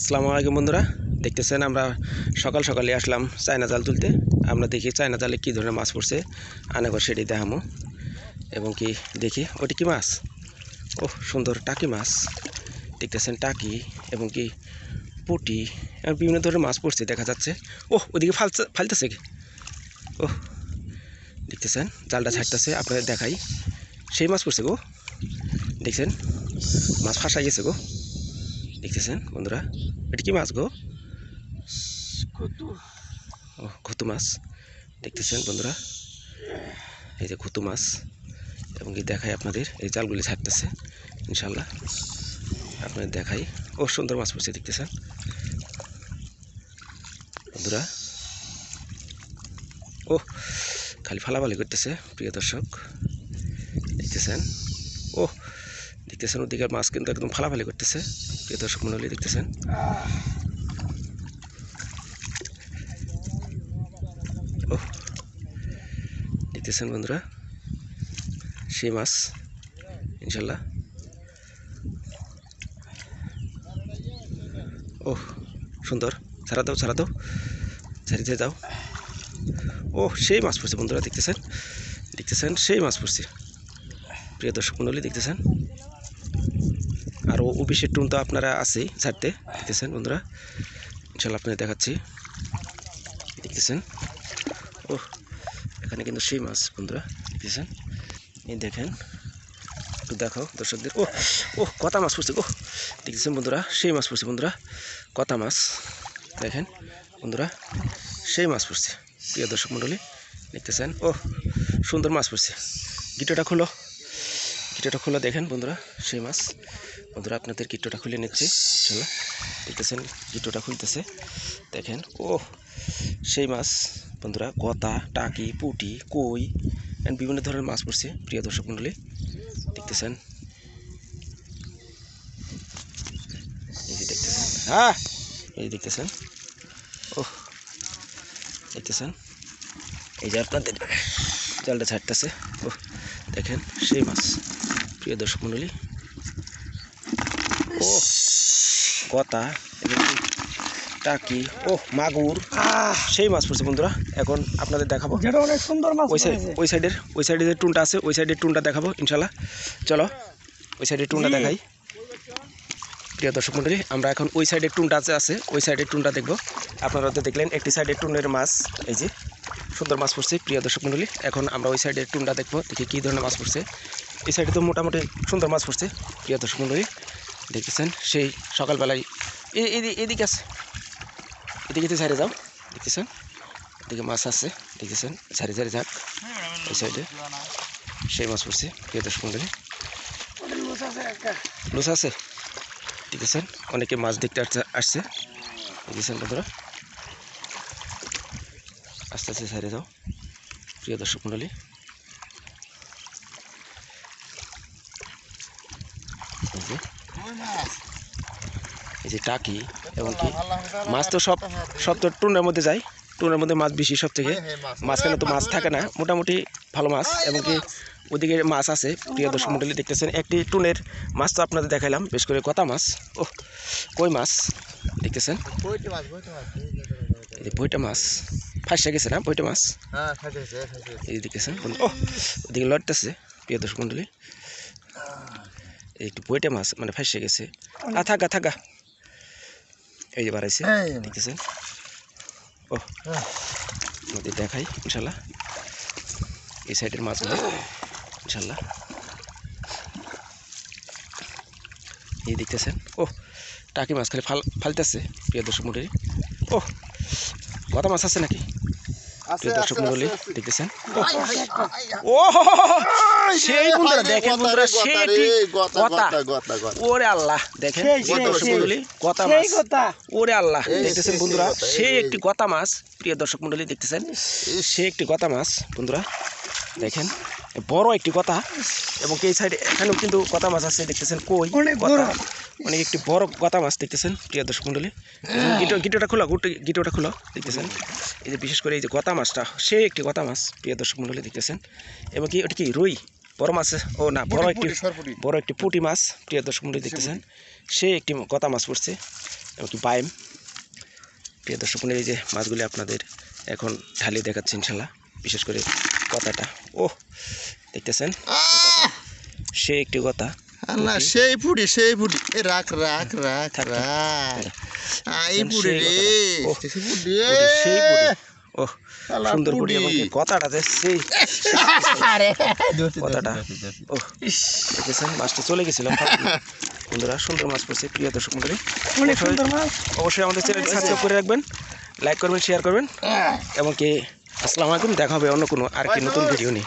আসসালামু আলাইকুম বন্ধুরা। দেখতেছেন আমরা সকাল সকালে আসলাম চায়না জাল তুলতে। আমরা দেখি চায়না জালে কী ধরনের মাছ পড়ছে। আনাগর সেটি দেখামো। এবং কি দেখি, ওটি কি মাছ? ও সুন্দর টাকি মাছ। দেখতেছেন টাকি এবং কি পুটি এবং বিভিন্ন ধরনের মাছ পড়ছে, দেখা যাচ্ছে। ও ওদিকে ফালছে, ফালতেছে কি? ও দেখতেছেন, জালটা ছাড়তেছে, আপনাদের দেখাই। সেই মাছ পড়ছে গো। দেখছেন? মাছ ফাঁসা গেছে গো। দেখতেছেন বন্ধুরা? এটা কি মাছ গো? ও ঘুতু মাছ। দেখতেছেন বন্ধুরা? এই যে ঘুতু মাছ। এবং কি দেখাই আপনাদের এই জালগুলি ছাড়তেছে ইনশাল্লাহ আপনাদের দেখাই। ও সুন্দর মাছ পড়ছে দেখতেছেন? বন্ধুরা? ও খালি ফালাফালি করতেছে প্রিয় দর্শক। দেখতেছেন? ও দেখতেছেন, ওদিকে মাছ কিন্তু একদম ফালাফালি করতেছে। প্রিয় দর্শক মন্ডলী দেখতেছেন? দেখতেছেন বন্ধুরা? সেই মাছ, ইনশাল্লাহ। ও, সুন্দর। ছাড়া দাও ছাড়া দাও। ছাড়িতে দাও। ও, সেই মাছ পড়ছে বন্ধুরা, দেখতেছেন? দেখতেছেন? সেই মাছ পড়ছে। প্রিয় দর্শক মন্ডলী দেখতেছেন? আর ও অফিসের টুন তো আপনারা আছেই ছাড়তে দেখতেছেন বন্ধুরা। ইনশাল্লাহ আপনাদের দেখাচ্ছি। দেখতেছেন? ও এখানে কিন্তু সেই মাছ বন্ধুরা, দেখতেছেন? এই দেখেন, একটু দেখাও দর্শকদের। ও ও কতা মাছ পড়ছে ও দেখতেছেন বন্ধুরা? সেই মাছ পড়ছে বন্ধুরা, কতা মাছ। দেখেন বন্ধুরা, সেই মাছ পড়ছে। প্রিয় দর্শক মণ্ডলী, দেখতেছেন? ও সুন্দর মাছ পড়ছে। গিটোটা খুলো। গিটোটা খুলে দেখেন বন্ধুরা সেই মাছ। বন্ধুরা আপনাদের গিটোটা খুলে নিচ্ছে ইনশাল্লাহ। দেখতেছেন গিটোটা খুলতেছে। দেখেন ও সেই মাছ। বন্ধুরা গতা টাকি পুটি কই এন্ড বিভিন্ন ধরনের মাছ পড়ছে প্রিয় দর্শক মণ্ডলী। দেখতেছেন। এই যে দেখতেছেন। হ্যাঁ। এই দেখতেছেন। ও দেখতেছেন। এই যে আপনাদের জালটা ছাড়তেছে। ও দেখেন সেই মাছ। প্রিয় দর্শক মণ্ডলী। ও গতা এবং কি? টাকি ও মাগুর। সেই মাছ পড়ছে বন্ধুরা এখন আপনাদের দেখাবো। অনেক সুন্দর মাছ ওই সাইড ওই সাইডের ওই সাইডে যে টুনটা আছে ওই সাইডের টুনটা দেখাবো ইনশাল্লাহ চলো ওই সাইডের টুনটা দেখাই। প্রিয় দর্শক মন্ডলী আমরা এখন ওই সাইডের টুনটা আছে আছে ওই সাইডের টুনটা দেখব। আপনারা তো দেখলেন একটি সাইডের টুনের মাছ এই যে সুন্দর মাছ পড়ছে প্রিয় দর্শক মন্ডলী এখন আমরা ওই সাইডের টুনটা দেখব দেখি কী ধরনের মাছ পড়ছে। এই সাইডে তো মোটামুটি সুন্দর মাছ পড়ছে। প্রিয় দর্শক মন্ডলী দেখতেছেন, সেই সকালবেলায় এদিকে আছে। এদিকে তো সাইডে যাও, দেখতেছেন? এদিকে মাছ আছে, দেখতেছেন? সারি সারি যাক, এই সাইডে সেই মাছ পড়ছে, প্রিয় দর্শক মন্ডলী। লুস আছে? দেখেছেন অনেকে মাছ দেখতে আসছে আসছে। দেখেছেন বন্ধুরা? আস্তে আস্তে সাইডে যাও, প্রিয় দর্শক মণ্ডলী এই যে এই যে টাকি এবং কি? মাছ তো সব সব তো টুনের মধ্যে যায়। টুনের মধ্যে মাছ বেশি সব থেকে মাঝখানে তো মাছ থাকে না। মোটামুটি ভালো মাছ এবং কি ওদিকে মাছ আছে। প্রিয় দর্শক মন্ডলী দেখতেছেন একটি টুনের মাছ তো আপনাদের দেখাইলাম বেশ করে কতা মাছ। ও কই মাছ? দেখতেছেন? এই যে বইটা মাছ। ফাঁসে গেছে না বইটা মাছ? এই দেখতেছেন ও ওদিকে লড়তেছে প্রিয় দর্শক মন্ডলী। একটু বইটা মাছ মানে ফাঁসে গেছে। আ থাকা থাকা। এই যে বাড়াইছে দেখতেছেন? ও নদী দেখাই ইনশাল্লাহ। এই সাইডের মাছগুলো ইনশাল্লাহ। এই দেখতেছেন? ও টাকি মাছ খালি ফাল ফালতেছে প্রিয় দর্শক মন্ডলী। ও কত মাছ আছে নাকি? প্রিয় দর্শক মন্ডলী দেখতেছেন? ও ও সেই বন্ধুরা দেখেন বন্ধুরা সেই একটি কথা ওরে আল্লাহ দেখেন সেই, প্রিয় সেই, দর্শক মন্ডলী কথা মাছ। ওরে আল্লাহ দেখতেছেন বন্ধুরা সে একটি গতা মাছ প্রিয় দর্শক মন্ডলী দেখতেছেন? সে একটি গতা মাছ বন্ধুরা দেখেন বড় একটি গতা এবং এই সাইডে এখানেও কিন্তু কথা মাছ আছে দেখতেছেন কই। বড়। অনেক একটি বড় গতা মাছ দেখতেছেন প্রিয় দর্শক মন্ডলী গিটো গিটোটা খোলা গুটো গিটোটা খোলা দেখতেছেন? এই যে বিশেষ করে এই যে গতা মাছটা সে একটি গতা মাছ প্রিয় দর্শক মন্ডলী দেখতেছেন। এবং কি ওটা কি রুই বড় মাছ? ও না বড় একটি বড় একটি পুঁটি মাছ প্রিয় দর্শক মন্ডলী দেখতেছেন। সে একটি কথা মাছ পড়ছে এমনকি বাইম প্রিয় দর্শক মণ্ডলী, এই যে মাছগুলি আপনাদের এখন ঢালিয়ে দেখাচ্ছি ইনশাল্লাহ বিশেষ করে কথাটা ও দেখতেছেন? সে একটি কথা না সেই পুরি সেই পুরি। এ রাখ রাখ রাখ। রাখ আ, এই পুরি রে সেই পুরি ও সুন্দর পুরি। এমনকি কথাটা আরে। কথাটা। ও দেখেছেন মাছটা চলে গেছিল। বন্ধুরা সুন্দর মাছ পড়ছে প্রিয় দর্শক মন্ডলী অনেক সুন্দর মাছ। অবশ্যই আমাদের চ্যানেলটি সাবস্ক্রাইব করে রাখবেন লাইক করবেন শেয়ার করবেন। এবং কি আসসালামু আলাইকুম দেখা হবে অন্য কোনো আর কি নতুন ভিডিও নিয়ে।